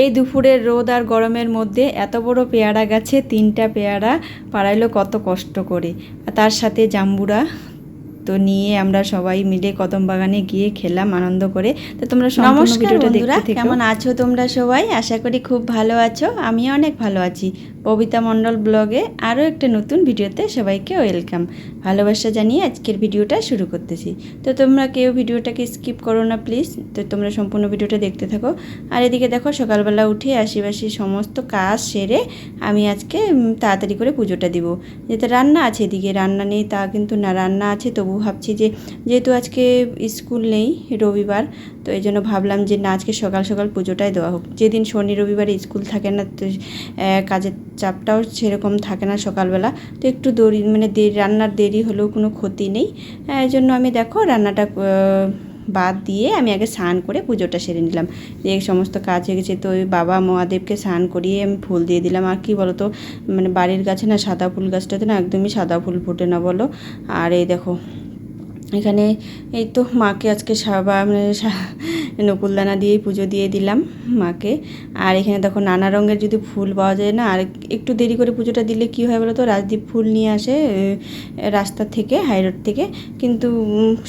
এই দুপুরের রোদ আর গরমের মধ্যে এত বড় পেয়ারা গাছে তিনটা পেয়ারা পাড়াইলো কত কষ্ট করে। তার সাথে জাম্বুরা তো নিয়ে আমরা সবাই মিলে কদম বাগানে গিয়ে খেলাম আনন্দ করে। তো তোমরা নমস্কার বন্ধুরা, কেমন আছো তোমরা সবাই? আশা করি খুব ভালো আছো আমি অনেক ভালো আছি। ববিতা মণ্ডল ব্লগে আরও একটা নতুন ভিডিওতে সবাইকে ওয়েলকাম। ভালোবাসা জানিয়ে আজকের ভিডিওটা শুরু করতেছি। তো তোমরা কেউ ভিডিওটাকে স্কিপ করো না, প্লিজ। তো তোমরা সম্পূর্ণ ভিডিওটা দেখতে থাকো। আর এদিকে দেখো, সকালবেলা উঠে আশিবাসি সমস্ত কাজ সেরে আমি আজকে তাড়াতাড়ি করে পুজোটা দিব। যেহেতু রান্না আছে এদিকে, রান্না নেই তা কিন্তু না, রান্না আছে। তবু ভাবছি যে, যেহেতু আজকে স্কুল নেই রবিবার, তো এই জন্য ভাবলাম যে না, আজকে সকাল সকাল পুজোটাই দেওয়া হোক। যেদিন শনি রবিবারে স্কুল থাকে না, তো কাজের চাপটাও সেরকম থাকে না সকালবেলা। তো একটু দেরি মানে দেরি রান্নার দেরি হলেও কোনো ক্ষতি নেই। এই জন্য আমি দেখো রান্নাটা বাদ দিয়ে আমি আগে স্নান করে পুজোটা সেরে নিলাম। এই সমস্ত কাজ হয়ে গেছে, তো ওই বাবা মহাদেবকে স্নান করিয়ে আমি ফুল দিয়ে দিলাম। আর কি বলো তো মানে বাড়ির গাছে না সাদা ফুল গাছটাতে না একদমই সাদা ফুল ফোটে না বলো। আর এই দেখো, এখানে এই তো মাকে আজকে সাবা মানে নকুলদানা দিয়েই পুজো দিয়ে দিলাম মাকে। আর এখানে দেখো নানা রঙের যদি ফুল পাওয়া যায় না, আর একটু দেরি করে পুজোটা দিলে কি হয় বলো তো রাজদীপ ফুল নিয়ে আসে রাস্তা থেকে, হাই রোড থেকে। কিন্তু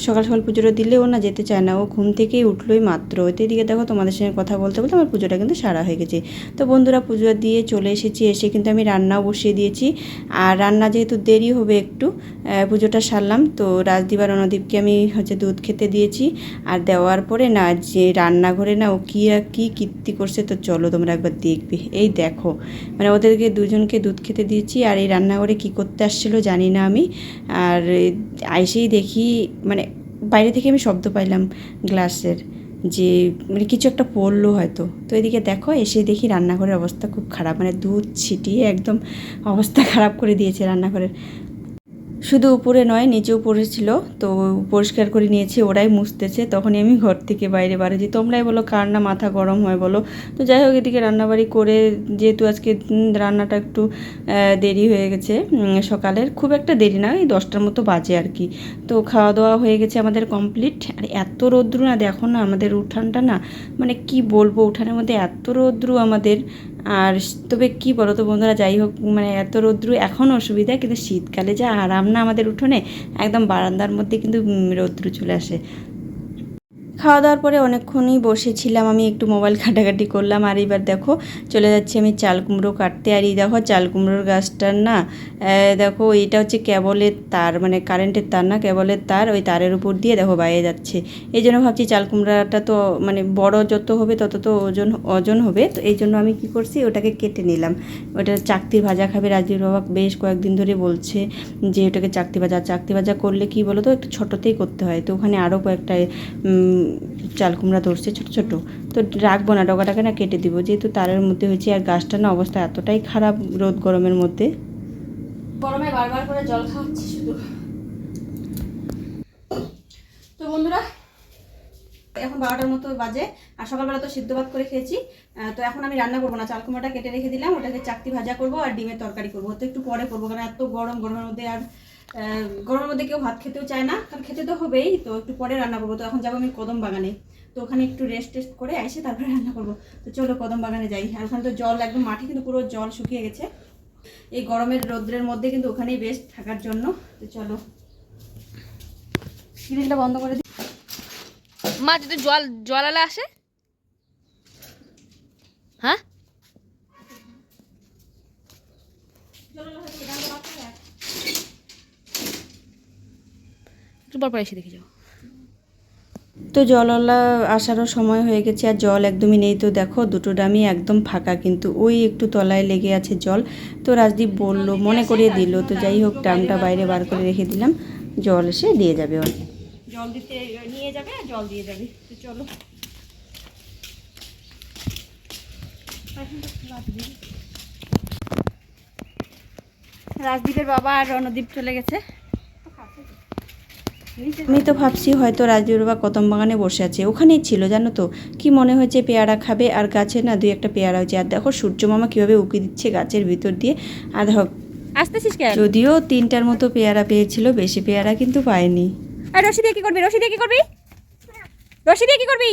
সকাল সকাল পুজোটা দিলে ও না যেতে চায় না। ও ঘুম থেকেই উঠলোই মাত্র। তো এদিকে দেখো তোমাদের সঙ্গে কথা বলতে বলতে আমার পুজোটা কিন্তু সারা হয়ে গেছে। তো বন্ধুরা, পুজো দিয়ে চলে এসেছি, এসে কিন্তু আমি রান্নাও বসিয়ে দিয়েছি। আর রান্না যেহেতু দেরি হবে একটু পুজোটা সারলাম। তো রাজদীপ আর রণদীপকে আমি হচ্ছে দুধ খেতে দিয়েছি। আর দেওয়ার পরে না যে রান্নাঘরে না ও কী আর কী কীর্তি করছে, তো চলো তোমরা একবার দেখবে। এই দেখো মানে ওদেরকে দুজনকে দুধ খেতে দিয়েছি, আর এই রান্নাঘরে কী করতে আসছিল জানি না আমি। আর আইসেই দেখি মানে বাইরে থেকে আমি শব্দ পাইলাম গ্লাসের যে মানে কিছু একটা পড়ল হয়তো। তো এদিকে দেখো, এসে দেখি রান্নাঘরের অবস্থা খুব খারাপ মানে দুধ ছিটিয়ে একদম অবস্থা খারাপ করে দিয়েছে রান্নাঘরের। শুধু উপরে নয় নিচেও পড়েছিল তো পরিষ্কার করে নিয়েছি, ওরাই মুছতেছে। তখনই আমি ঘর থেকে বাইরে বাড়িয়েছি তোমরাই বলো, কার না মাথা গরম হয় বলো? তো যাই হোক, এদিকে রান্নাবাড়ি করে যেহেতু আজকে রান্নাটা একটু দেরি হয়ে গেছে সকালের। খুব একটা দেরি না, এই দশটার মতো বাজে আর কি। তো খাওয়া দাওয়া হয়ে গেছে আমাদের কমপ্লিট। আর এত রৌদ্র না, দেখো না, আমাদের উঠানটা না মানে কি বলব, উঠানের মধ্যে এত রৌদ্র আমাদের। আর তবে কি বলো তো বন্ধুরা, যাই হোক মানে এত রৌদ্র এখন অসুবিধা, কিন্তু শীতকালে যা আরাম না আমাদের উঠোনে, একদম বারান্দার মধ্যে কিন্তু রৌদ্র চলে আসে। খাওয়া দাওয়ার পরে অনেকক্ষণই বসেছিলাম, আমি একটু মোবাইল ঘাটাঘাটি করলাম, আর এবার দেখো চলে যাচ্ছি আমি চাল কুমড়ো কাটতে। আর এই দেখো চাল কুমড়োর গাছটার না দেখো এটা হচ্ছে কেবলের তার মানে কারেন্টের তার না, কেবলের তার, ওই তারের উপর দিয়ে দেখো বাইরে যাচ্ছে। এই জন্য ভাবছি চাল কুমড়াটা তো মানে বড় যত হবে তত তো ওজন ওজন হবে। তো এই জন্য আমি কি করছি, ওটাকে কেটে নিলাম। ওটা চাকতি ভাজা খাবে রাজীব বাবা, বেশ কয়েকদিন ধরে বলছে যে ওটাকে চাকতি ভাজা চাকতি ভাজা করলে কি বলো তো একটু ছোটোতেই করতে হয়। তো ওখানে আরও কয়েকটা চাল কুমড়া ধরছে ছোটো ছোটো। তো রাখব না, ডগাটাকে না কেটে দিব। যেহেতু তারের মধ্যে হয়েছে আর গাছটার না অবস্থা এতটাই খারাপ রোদ গরমের মধ্যে। গরমে বারবার করে জল খাওয়াচ্ছি শুধু। তো বন্ধুরা, এখন বারোটার মতো বাজে আর সকালবেলা তো সিদ্ধ ভাত করে খেয়েছি। তো এখন আমি রান্না করব না। চাল কুমড়াটা কেটে রেখে দিলাম। ওটাকে চাকতি ভাজা করব আর ডিমের তরকারি করব। তো একটু পরে করব, কারণ এত গরম, গরমের মধ্যে আর গরমের মধ্যে কেউ ভাত খেতেও চায় না, কারণ খেতে তো হবেই, তো একটু পরে রান্না করব। তো এখন যাব আমি কদম বাগানে। তো ওখানে একটু রেস্ট টেস্ট করে এসে তারপরে রান্না করব। তো চলো কদম বাগানে যাই। আর ওখানে তো জল একদম মাঠে, কিন্তু পুরো জল শুকিয়ে গেছে। এই গরমের রোদ্রের মধ্যে কিন্তু ওখানেই বেস্ট থাকার জন্য। তো চলো। গ্রিলটা বন্ধ করে দিই। মা, যদি জল জল আলা আসে? হ্যাঁ? একটু পর পর এসে দেখে যাও। তো জলওয়ালা আসারও সময় হয়ে গেছে আর জল একদমই নেই। তো দেখো দুটো ডামি একদম ফাঁকা কিন্তু ওই একটু তলায় লেগে আছে জল। তো রাজদীপ বলল মনে করিয়ে দিল তো যাই হোক ড্রামটা বাইরে বার করে রেখে দিলাম। জল এসে দিয়ে যাবে ওর। জল দিতে নিয়ে যাবে আর জল দিয়ে যাবে। তো চলো। রাজদীপের বাবা আর রণদীপ চলে গেছে। আমি তো ভাবছি হয়তো রাজীব বা কদম বাগানে বসে আছে। ওখানেই ছিল জানো তো। কি মনে হয়েছে পেয়ারা খাবে? আর গাছে না দুই একটা পেয়ারা হয়েছে। আর দেখো সূর্য মামা কীভাবে উকি দিচ্ছে গাছের ভিতর দিয়ে। আর দেখো আসতেছিস কেন? যদিও তিনটার মতো পেয়ারা পেয়েছিল বেশি পেয়ারা কিন্তু পায়নি। আর রশি দিয়ে কি করবি? রশি দিয়ে কি করবি? রশি দিয়ে কি করবি?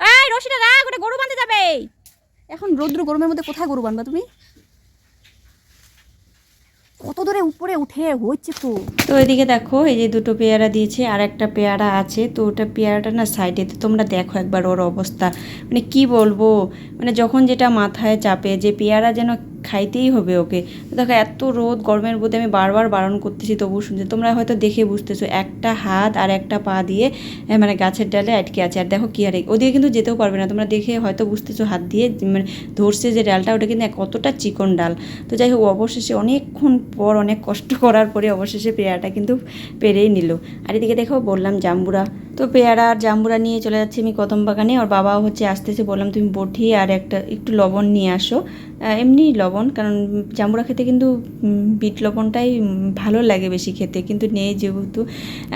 এই রশিটা রাখ ওটা গরু বাঁধতে যাবে। এখন রৌদ্র গরমের মধ্যে কোথায় গরু বাঁধবা তুমি? দূরে উপরে উঠে হচ্ছে তো। তো এদিকে দেখো, এই যে দুটো পেয়ারা দিয়েছে আর একটা পেয়ারা আছে। তো ওটা পেয়ারাটা না সাইডে তো তোমরা দেখো একবার ওর অবস্থা। মানে কি বলব? মানে যখন যেটা মাথায় চাপে, যে পেয়ারা যেন খাইতেই হবে ওকে। দেখো, এত রোদ, গরমের মধ্যে আমি বারবার বারণ করতেছি তবু শুনছি। তোমরা হয়তো দেখে বুঝতেছো, একটা হাত আর একটা পা দিয়ে মানে গাছের ডালে আটকে আছে। আর দেখো কি আর ওদিকে কিন্তু যেতেও পারবে না। তোমরা দেখে হয়তো বুঝতেছো, হাত দিয়ে মানে ধরছে যে ডালটা, ওটা কিন্তু কতটা চিকন ডাল। তো যাই হোক, অবশেষে অনেকক্ষণ পর, অনেক কষ্ট করার পরে অবশেষে পেয়ারাটা কিন্তু পেরেই নিল। আর এদিকে দেখো, বললাম জাম্বুরা। তো পেয়ারা আর জাম্বুরা নিয়ে চলে যাচ্ছি আমি কদম বাগানে। ওর বাবাও হচ্ছে আসতেছে, বললাম তুমি বটি আর একটা, একটু লবণ নিয়ে আসো। এমনি লবণ, কারণ জাম্বুরা খেতে কিন্তু বিট লবণটাই ভালো লাগে বেশি খেতে, কিন্তু নেই যেহেতু।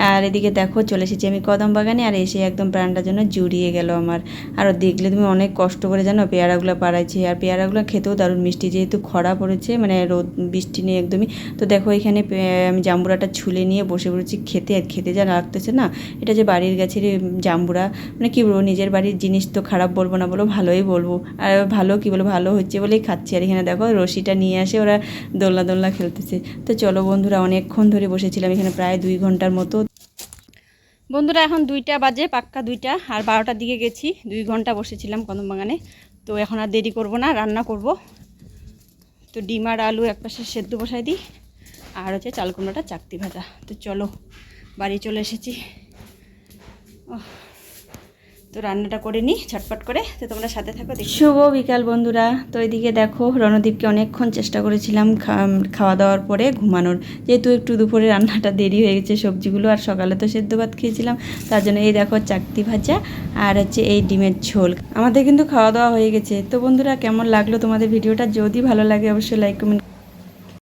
আর এদিকে দেখো, চলে এসেছি আমি কদম বাগানে, আর এসে একদম প্রাণটার জন্য জুড়িয়ে গেল আমার। আর দেখলে তুমি অনেক কষ্ট করে জানো, পেয়ারাগুলো পাড়াইছে। আর পেয়ারাগুলো খেতেও দারুণ মিষ্টি, যেহেতু খরা পড়েছে মানে রোদ, বৃষ্টি নেই একদমই। তো দেখো এখানে আমি জাম্বুরাটা ছুলে নিয়ে বসে পড়েছি খেতে, আর খেতে যা লাগতেছে না। এটা যে বাড়ির গাছের জাম্বুরা মানে কী বলব, নিজের বাড়ির জিনিস তো খারাপ বলব না বলো, ভালোই বলব। আর ভালো কী বলব, ভালো হচ্ছে বলেই খাচ্ছি। আর এখানে দেখো, রশিটা নিয়ে আসে, ওরা দোলনা দোলনা খেলতেছে। তো চলো বন্ধুরা, অনেকক্ষণ ধরে বসেছিলাম এখানে প্রায় দুই ঘণ্টার মতো। বন্ধুরা, এখন দুইটা বাজে, পাক্কা দুইটা, আর বারোটার দিকে গেছি। দুই ঘণ্টা বসেছিলাম কদম বাগানে। তো এখন আর দেরি করব না, রান্না করব। তো ডিম আর আলু একপাশে সেদ্ধ বসাই দিই। আর হচ্ছে চাল কুমড়োটা চাকতি ভাজা। তো চলো, বাড়ি চলে এসেছি। তো রান্নাটা করে নিই ছটপট করে। তো তোমরা সাথে থাকো। শুভ বিকাল বন্ধুরা। তো এদিকে দেখো, রণদীপকে অনেকক্ষণ চেষ্টা করেছিলাম খাওয়া দাওয়ার পরে ঘুমানোর। যেহেতু একটু দুপুরে রান্নাটা দেরি হয়ে গেছে সবজিগুলো, আর সকালে তো সেদ্ধ ভাত খেয়েছিলাম, তার জন্য এই দেখো চাকতি ভাজা আর হচ্ছে এই ডিমের ঝোল। আমাদের কিন্তু খাওয়া দাওয়া হয়ে গেছে। তো বন্ধুরা, কেমন লাগল তোমাদের ভিডিওটা? যদি ভালো লাগে, অবশ্যই লাইক কমেন্ট